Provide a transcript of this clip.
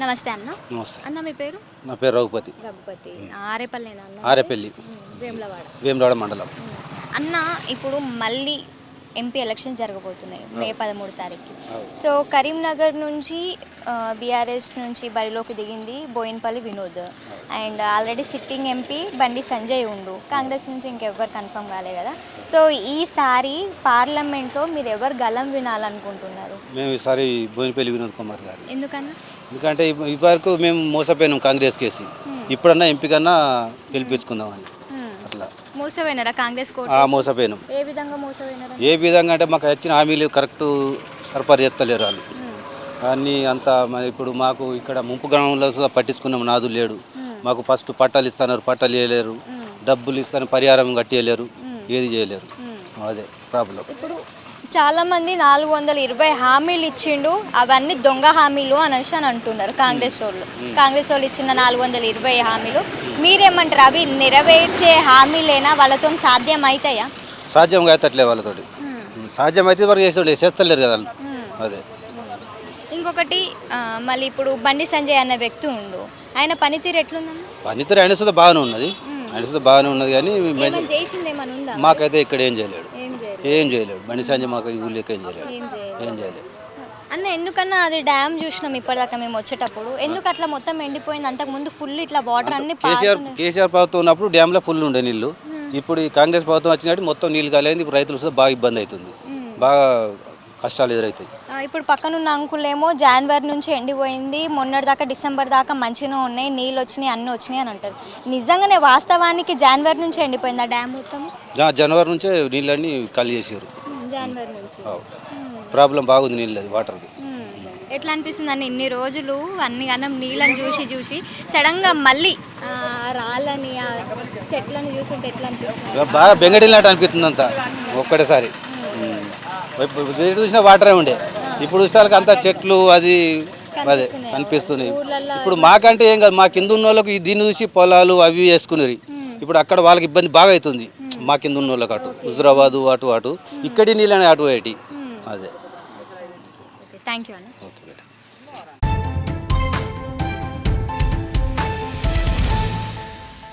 నమస్తే అన్న. నమస్తే. అన్న మీ పేరు? నా పేరు రఘుపతి. రఘుపతి. ఆరేపల్లినా అన్న. ఆరేపల్లి. వేములవాడ. వేములవాడ మండలం. అన్న ఇప్పుడు మళ్ళీ ఎంపీ ఎలక్షన్స్ జరగబోతున్నాయి మే పదమూడు తారీఖు. సో కరీంనగర్ నుంచి బీఆర్ఎస్ నుంచి బరిలోకి దిగింది Boinpally Vinod. And already sitting MP Bandi Sanjay ఉండు. కాంగ్రెస్ నుంచి ఇంకెవ్వరు కన్ఫర్మ్ కాలే కదా. సో ఈసారి పార్లమెంట్లో మీరు ఎవరు గలం వినాలనుకుంటున్నారు? మేము ఈసారి బోయినపల్లి వినోద్ కుమార్ గారు ఎందుకన్నా? ఎందుకంటే ఇప్ప- ఇప్పటివరకు మేము మోసపోయినాం కాంగ్రెస్ కేసి. ఇప్పుడన్నా ఎంపికన్నా గెలిపించుకుందామని ఉమ్. అట్లా మోసపోయినారా కాంగ్రెస్ మోసపోయినాం. ఏ విధంగా మోసపోయినారా? ఏ విధంగా అంటే మాకు వచ్చిన హామీలు కరెక్ట్ సరఫరా చేస్తలేరు వాళ్ళు. అన్నీ అంతా ఇప్పుడు మాకు ఇక్కడ ముంపు గ్రామంలో పట్టించుకున్నాం నాదు లేడు. మాకు ఫస్ట్ పట్టాలు ఇస్తున్నారు పట్టాలు ఇవ్వలేరు డబ్బులు ఇస్తాను పరిహారం కట్టియలేరు. ఏది చేయలేరు. అదే ప్రాబ్లం. ఇప్పుడు చాలా మంది నాలుగు వందల ఇరవై హామీలు ఇచ్చిండు. అవన్నీ దొంగ హామీలు అనేసి అని అంటున్నారు కాంగ్రెస్ వాళ్ళు. కాంగ్రెస్ వాళ్ళు ఇచ్చిన నాలుగు వందల ఇరవై హామీలు. మీరేమంటారు? అవి నెరవేర్చే హామీలేనా? వాళ్ళతో సాధ్యం అవుతాయా సాధ్యం కాయతట్లే వాళ్ళతోటి. సాధ్యం అయితే వరకు చేస్తుండే చేస్తలేరు కదా అదే. ఇంకొకటి మళ్ళీ ఇప్పుడు బండి సంజయ్ అనే వ్యక్తి ఉండు. ఆయన పనితీరు ఎట్లుందన్న? పనితీరు ఆయన సుధా బాగానే ఉన్నది. ఆయన సుధా బాగానే ఉన్నది కానీ మాకైతే ఇక్కడ ఏం చేయలేడు. ఏం చేయలేదు చేయలేడు బండి సంజయ్ మాకు ఈ ఊళ్ళో ఏం చేయలేడు ఏం చేయలేదు. ఏం చేయలేడు అన్న ఎందుకన్నా అది డ్యామ్ చూసినాం ఇప్పటిదాకా మేము వచ్చేటప్పుడు? ఎందుకు అట్లా మొత్తం ఎండిపోయింది? అంతకు ముందు ఫుల్ ఇట్లా వాటర్ అన్ని కేసీఆర్. కేసీఆర్ ప్రభుత్వం ఉన్నప్పుడు డ్యామ్లో ఫుల్ ఉండే నీళ్ళు ఇప్పుడు ఈ కాంగ్రెస్ ప్రభుత్వం వచ్చినట్టు మొత్తం నీళ్ళు కాలేదు ఇప్పుడు రైతులు బాగా ఇబ్బంది అవుతుంది. బాగా కష్టాలు ఎదురవుతాయి. ఇప్పుడు పక్కనున్న అంకులేమో జనవరి నుంచి ఎండిపోయింది. మొన్నటి దాకా డిసెంబర్ దాకా మంచిగా ఉన్నాయి. నీళ్ళు వచ్చినాయి అన్నీ వచ్చినాయి అని అంటారు. నిజంగానే వాస్తవానికి జనవరి నుంచి ఎండిపోయింది ఆ డ్యామ్ మొత్తం? జనవరి నుంచే నీళ్ళన్నీ ఖాళీ చేసారు జనవరి నుంచి. ప్రాబ్లం బాగుంది నీళ్ళు అది వాటర్ది ఎట్లా అనిపిస్తుంది అన్న ఇన్ని రోజులు అన్ని అన్నం నీళ్ళని చూసి చూసి సడన్గా మళ్ళీ రాళ్ళని చెట్లను చూస్తుంటే ఎట్లా అనిపిస్తుంది? బాగా బెంగడిల్లాట అనిపిస్తుంది అంతా ఒక్కటేసారి. ఎటు చూసినా వాటరే ఉండే. ఇప్పుడు చూసాక అంతా చెట్లు అది అదే కనిపిస్తుంది. ఇప్పుడు మాకంటే ఏం కాదు మా కింద ఉన్న వాళ్ళకి దీన్ని చూసి పొలాలు అవి వేసుకునేవి ఇప్పుడు అక్కడ వాళ్ళకి ఇబ్బంది బాగా అవుతుంది. మా కింద ఉన్న వాళ్ళకి అటు హుజురాబాదు అటు అటు. ఇక్కడి నీళ్ళని అటు అటు అదే. Thank you